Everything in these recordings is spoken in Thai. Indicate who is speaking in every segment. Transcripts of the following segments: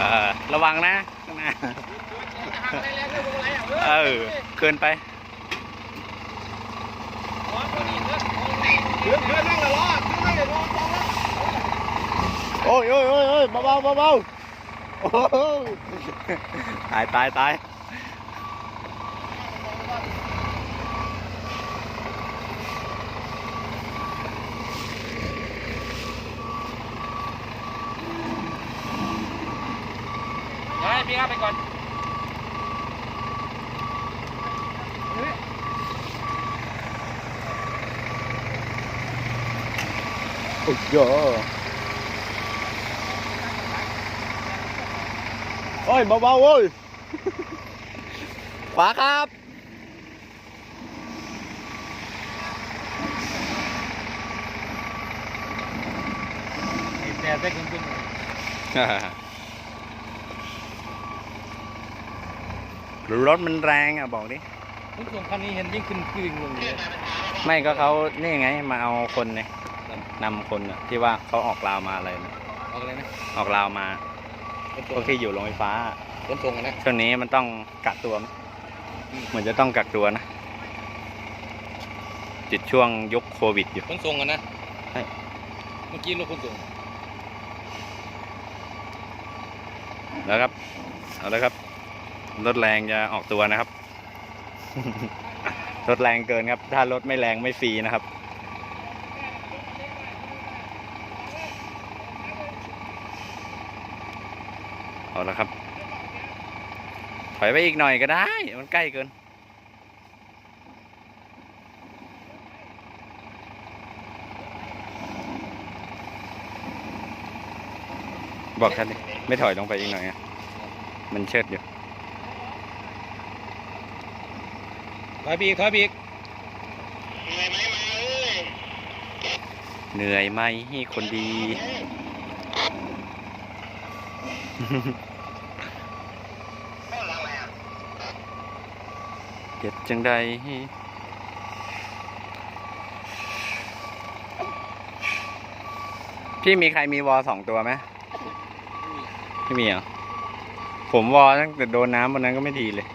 Speaker 1: อระวังนะข้างหน้าเออเกินไป
Speaker 2: เพื่อนเพื่อนนั่งเลยล้อเพื่อนนั่งเลยล้อตรงแล้ว
Speaker 1: โอ้ยโอ้ยโอ้ยโอ้ยเบาเบาเบาเบาโอ้โหตายตายตาย
Speaker 2: เฮ้ยพี่ครับไปก่อน
Speaker 1: โอ้ยโยโอ้ยเบาเบาๆโอ้ยขวาครับ
Speaker 2: แต่ได้คุณคุณ
Speaker 1: รถมันแรงอะบอกดิ
Speaker 2: คุณส่งคันนี้เห็นยิ่งขึ้นขึ้นลงเลย
Speaker 1: ไม่ก็เขานี่ไงมาเอาคนเนี่ยนำคนน่ะที่ว่าเขาออกลาวมาอะไรนะ
Speaker 2: เอาอะไรนะ
Speaker 1: ออกลาวมา
Speaker 2: ขน
Speaker 1: พ
Speaker 2: ส่
Speaker 1: ว
Speaker 2: ง
Speaker 1: กที่อยู่โรงไฟฟ้า
Speaker 2: ขนส่งอะนะ
Speaker 1: ช่วงนี้มันต้องกักตัวไหมเหมือนจะต้องกักตัวนะติดช่วงยุคโควิดอยู่
Speaker 2: ขนส่งอะนะ
Speaker 1: ใช่
Speaker 2: เมื่อกี้รถขนส่ง
Speaker 1: แล้วครับเอาแล้วครับ รถแรงจะออกตัวนะครับ รถแรงเกินครับ ถ้ารถไม่แรงไม่ฟรีนะครับ เอาล้วครับ ถอยไปอีกหน่อยก็ได้ มันใกล้เกินบอกท่านไม่ถอยลงไปอีกหน่อยอมันเชิดอยู่
Speaker 2: ถอยบีกถอยบีก
Speaker 1: เหนื่อยไหมคนดีเก็บจังใดพี่มีใครมีวอสองตัวไหมไม่มีเหรอผมวอตั้งแต่โดนน้ำวันนั้นก็ไม่ดีเลย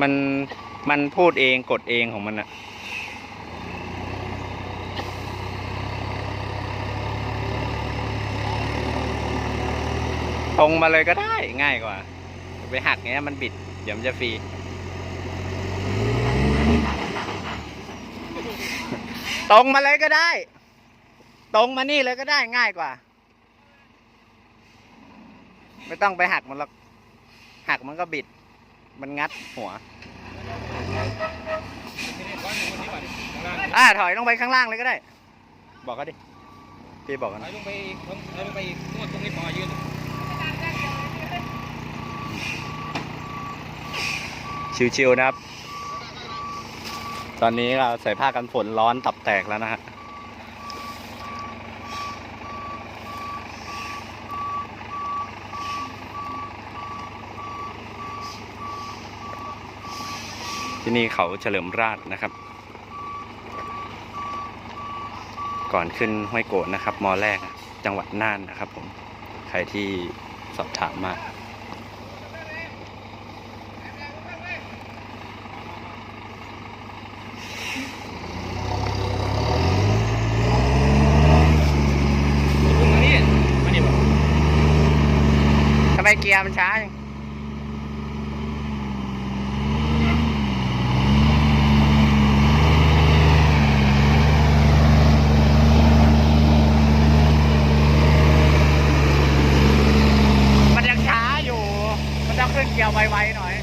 Speaker 1: มัน มันพูดเองกดเองของมันอะตรงมาเลยก็ได้ง่ายกว่า ไปหักเงี้ยมันบิด เดี๋ยวมันจะฟรี ตรงมาเลยก็ได้ ตรงมานี่เลยก็ได้ง่ายกว่า ไม่ต้องไปหักมันหรอกหักมันก็บิด มันงัดหัว อ่าถอยลงไปข้างล่างเลยก็ได้ บอกเขาดิพี่บอกกัน
Speaker 2: ถอ
Speaker 1: นะ
Speaker 2: ยลงไปอีกถอยลงไปอีกนวดตรงนี้พอยืน
Speaker 1: ชิวๆนะครับ ตอนนี้เราใส่ผ้ากันฝนร้อนตับแตกแล้วนะฮะ ที่นี่เขาเฉลิมราชนะครับ ก่อนขึ้นห้วยโกดนะครับมอแรกอะจังหวัดน่านนะครับผมใครที่สอบถามมา
Speaker 2: ตรงนี้มานี่บ่
Speaker 1: ทำไมเกียร์มันช้าจังมันยังช้าอยู่ มันต้อง ขึ้นเกียร์ไวๆหน่อย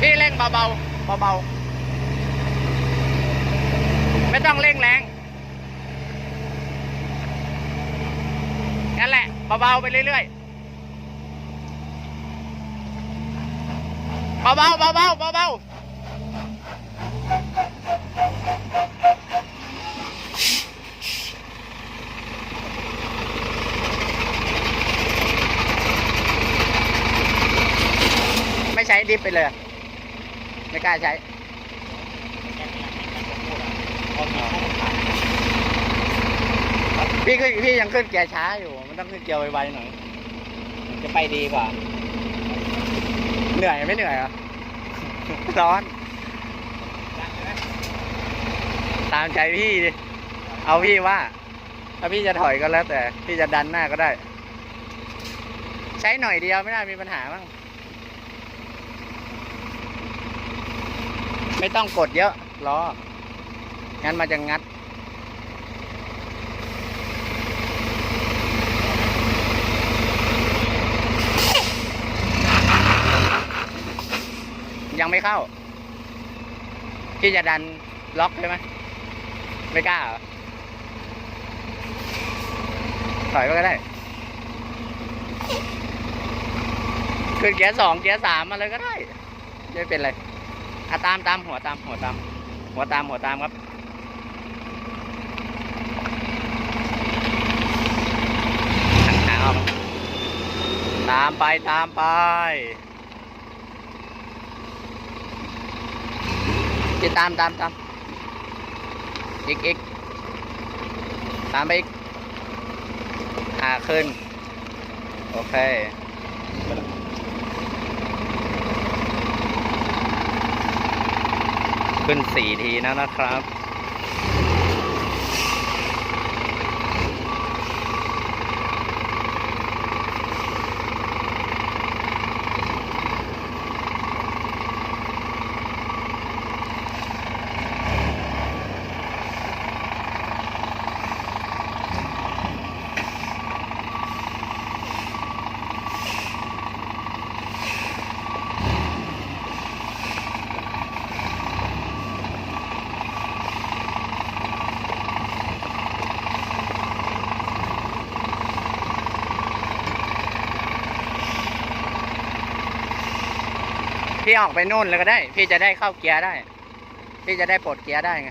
Speaker 1: พี่เร่งเบาๆเบาๆไม่ต้องเร่งแรงนั่นแหละเบาๆไปเรื่อยๆเบาๆเบาๆเบาๆ กิฟไปเลย ไม่กล้าใช้พี่ขึ้นพี่ยังขึ้นเกียร์ช้าอยู่ มันต้องขึ้นเกียร์ไวๆหน่อย จะไปดีกว่า เหนื่อยไม่เหนื่อยหรอร้อน ตามใจพี่ดิ เอาพี่ว่า ถ้าพี่จะถอยก็แล้วแต่ พี่จะดันหน้าก็ได้ ใช้หน่อยเดียวไม่น่ามีปัญหาบ้ง ไม่ต้องกดเยอะล้องั้นมันจะงัด ยังไม่เข้าพี่จะดันล็อกใช่ไหมไม่กล้าเหรอถอยไปก็ได้ ขึ้นเกียร์สองเกียร์สามมาเลยก็ได้ ไม่เป็นไร อะตามตามหัวตามหัวตาม หัวตามหัวตามครับหางๆออกมาตามไปตามไปจะตามตามตามอีกอีกตามไปอีกอ่าขึ้น โอเค ขึ้นสี่ทีนะนะครับ พี่ออกไปนู่นเลยก็ได้ พี่จะได้เข้าเกียร์ได้ พี่จะได้ปลดเกียร์ได้ไง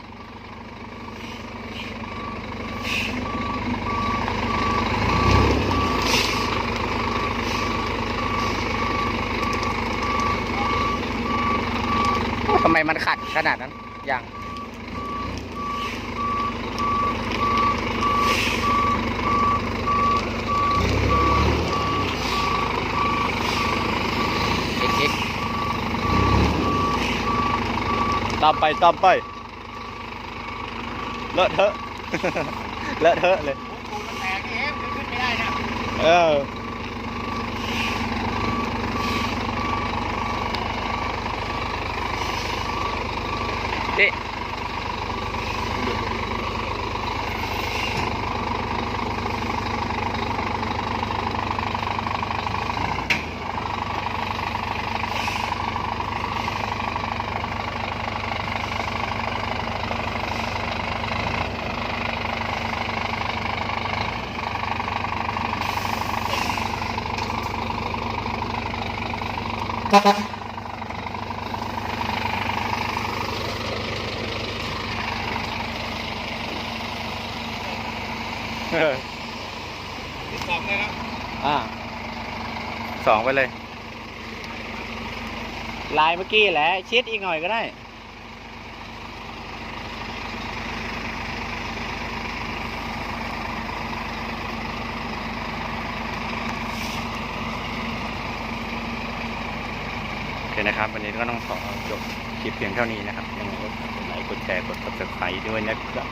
Speaker 1: ทำไมมันขัดขนาดนั้นอย่าง ตามไปตามไปเลอะเทอะเลอะเทอะเลย
Speaker 2: ปูมันแตกเองขึ้นไม่ได้นะ
Speaker 1: เออเด็
Speaker 2: สองเลยนะ
Speaker 1: อ่าสองไปเลย ลายเมื่อกี้แหละชิดอีกหน่อยก็ได้ นะครับ วันนี้ก็ต้องขอจบคลิปเพียงเท่านี้นะครับยังไงก็กดไลค์กดแชร์กด subscribe ด้วยนะครับ